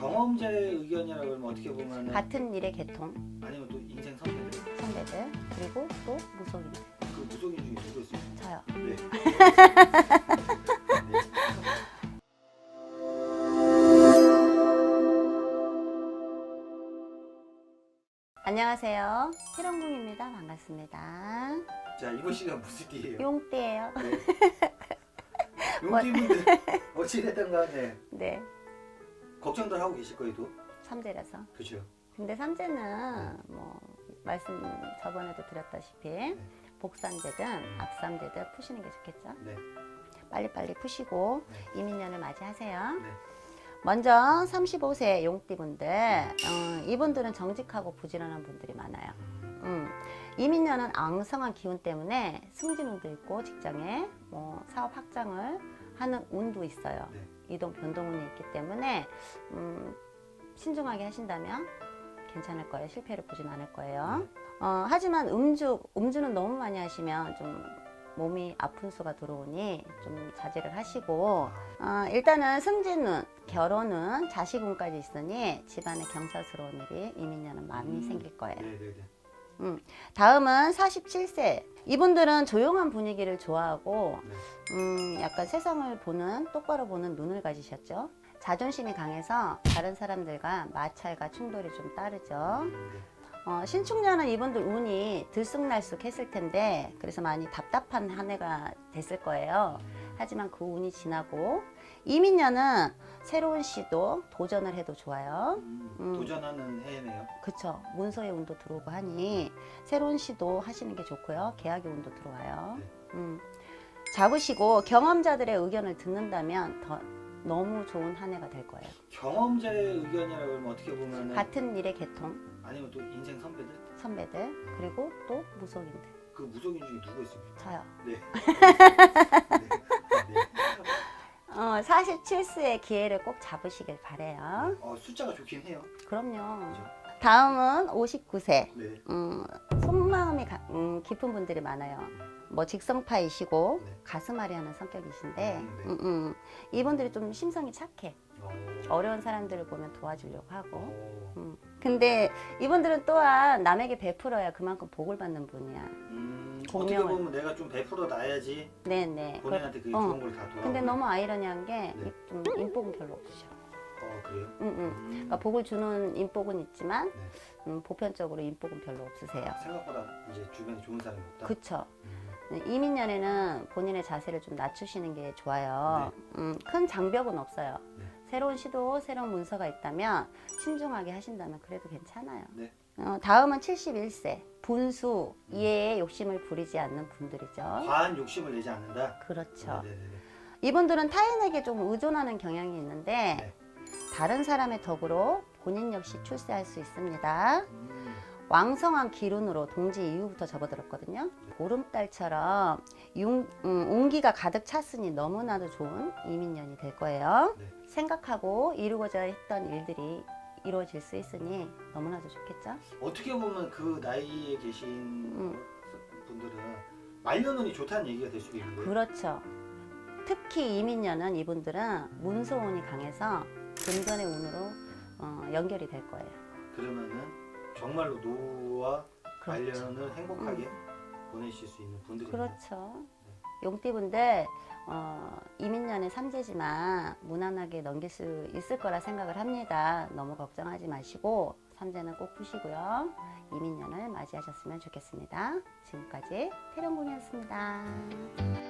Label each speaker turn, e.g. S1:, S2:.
S1: 경험자의 의견이라 그러면 어떻게 보면
S2: 같은 일의 개통
S1: 아니면 또 인생 선배들
S2: 선배들 그리고 또 무속인들
S1: 그 무속인 중에 누구 있어요?
S2: 저요.
S1: 네.
S2: 안녕하세요. 태령궁입니다. 반갑습니다.
S1: 자 이번 시간 무슨 띠예요?
S2: 용띠예요.
S1: 네. 용띠분들 어찌됐든 간에
S2: 네.
S1: 걱정들 하고 계실 거예요 또
S2: 삼재라서.
S1: 그렇죠?
S2: 근데 삼재는 뭐 말씀 저번에도 드렸다시피 복삼재든 앞삼재든 푸시는 게 좋겠죠.
S1: 네.
S2: 빨리빨리 푸시고 이민년을 맞이하세요.
S1: 네.
S2: 먼저 35세 용띠분들 어, 이분들은 정직하고 부지런한 분들이 많아요. 음, 이민년은 앙성한 기운 때문에 승진운도 있고 직장에 뭐 사업 확장을 하는 운도 있어요.
S1: 네.
S2: 이동 변동운이 있기 때문에 음, 신중하게 하신다면 괜찮을 거예요. 실패를 보진 않을 거예요. 어, 하지만 음주 음주는 너무 많이 하시면 좀 몸이 아픈 수가 들어오니 좀 자제를 하시고 어, 일단은 승진운, 결혼운, 자식운까지 있으니 집안에 경사스러운 일이 이민년은 많이
S1: 음.
S2: 생길 거예요.
S1: 네 네 네.
S2: 다음은 47세. 이분들은 조용한 분위기를 좋아하고
S1: 네.
S2: 음, 약간 세상을 보는 똑바로 보는 눈을 가지셨죠. 자존심이 강해서 다른 사람들과 마찰과 충돌이 좀 따르죠.
S1: 네.
S2: 어, 신축년은 이분들 운이 들쑥날쑥 했을 텐데 그래서 많이 답답한 한 해가 됐을 거예요. 하지만 그 운이 지나고 이민년은 새로운 시도 도전을 해도 좋아요.
S1: 음,
S2: 음.
S1: 도전하는 해네요.
S2: 그쵸. 문서의 운도 들어오고 하니 새로운 시도 하시는 게 좋고요. 계약의 운도 들어와요.
S1: 네.
S2: 음. 잡으시고 경험자들의 의견을 듣는다면 더 너무 좋은 한 해가 될 거예요.
S1: 경험자의 의견이라 그러면 어떻게 보면
S2: 같은 일의 개통
S1: 아니면 또 인생 선배들
S2: 선배들 그리고 또 무속인들
S1: 그 무속인 중에 누구 있어요?
S2: 저요.
S1: 네.
S2: 어, 47세의 기회를 꼭 잡으시길 바래요.
S1: 어, 숫자가 좋긴 해요.
S2: 그럼요.
S1: 그죠?
S2: 다음은 59세.
S1: 네.
S2: 음, 속마음이 가- 음, 깊은 분들이 많아요. 뭐 직성파이시고
S1: 네.
S2: 가슴앓이 하는 성격이신데
S1: 음, 네.
S2: 음, 음. 이분들이 좀 심성이 착해.
S1: 어.
S2: 어려운 사람들을 보면 도와주려고 하고.
S1: 어.
S2: 음. 근데 이분들은 또한 남에게 베풀어야 그만큼 복을 받는 분이야.
S1: 음, 어떻게
S2: 공명을.
S1: 보면 내가 좀 베풀어 놔야지
S2: 네네.
S1: 본인한테 그게
S2: 어.
S1: 좋은 걸 다 돌아.
S2: 근데 너무 아이러니한 게
S1: 네.
S2: 좀 인복은 별로 없으셔.
S1: 어 그래요?
S2: 음, 음.
S1: 음.
S2: 그러니까 복을 주는 인복은 있지만
S1: 네.
S2: 음, 보편적으로 인복은 별로 없으세요.
S1: 생각보다 이제 주변에 좋은 사람이 없다.
S2: 그쵸.
S1: 음.
S2: 이민년에는 본인의 자세를 좀 낮추시는 게 좋아요. 음, 큰 장벽은 없어요.
S1: 네.
S2: 새로운 시도, 새로운 문서가 있다면 신중하게 하신다면 그래도 괜찮아요.
S1: 네.
S2: 어, 다음은 71세. 분수, 이해에 욕심을 부리지 않는 분들이죠.
S1: 과한 욕심을 내지 않는다.
S2: 그렇죠.
S1: 네네네.
S2: 이분들은 타인에게 좀 의존하는 경향이 있는데
S1: 네.
S2: 다른 사람의 덕으로 본인 역시 출세할 수 있습니다.
S1: 음.
S2: 왕성한 기운으로 동지 이후부터 접어들었거든요. 보름달처럼 융, 음, 온기가 가득 찼으니 너무나도 좋은 이민년이 될 거예요.
S1: 네.
S2: 생각하고 이루고자 했던 일들이 이루어질 수 있으니 너무나도 좋겠죠.
S1: 어떻게 보면 그 나이에 계신
S2: 음.
S1: 분들은 말년운이 좋다는 얘기가 될 수도 있는데.
S2: 그렇죠. 특히 이민년은 이분들은 문소운이 강해서 금전의 운으로 어, 연결이 될 거예요.
S1: 그러면은 정말로 노후와
S2: 그렇죠.
S1: 말년을 행복하게 보내실 수 있는 분들이
S2: 그렇죠. 용띠분들 어, 이민년의 삼재지만 무난하게 넘길 수 있을 거라 생각을 합니다. 너무 걱정하지 마시고 삼재는 꼭 푸시고요. 이민년을 맞이하셨으면 좋겠습니다. 지금까지 태령궁이었습니다.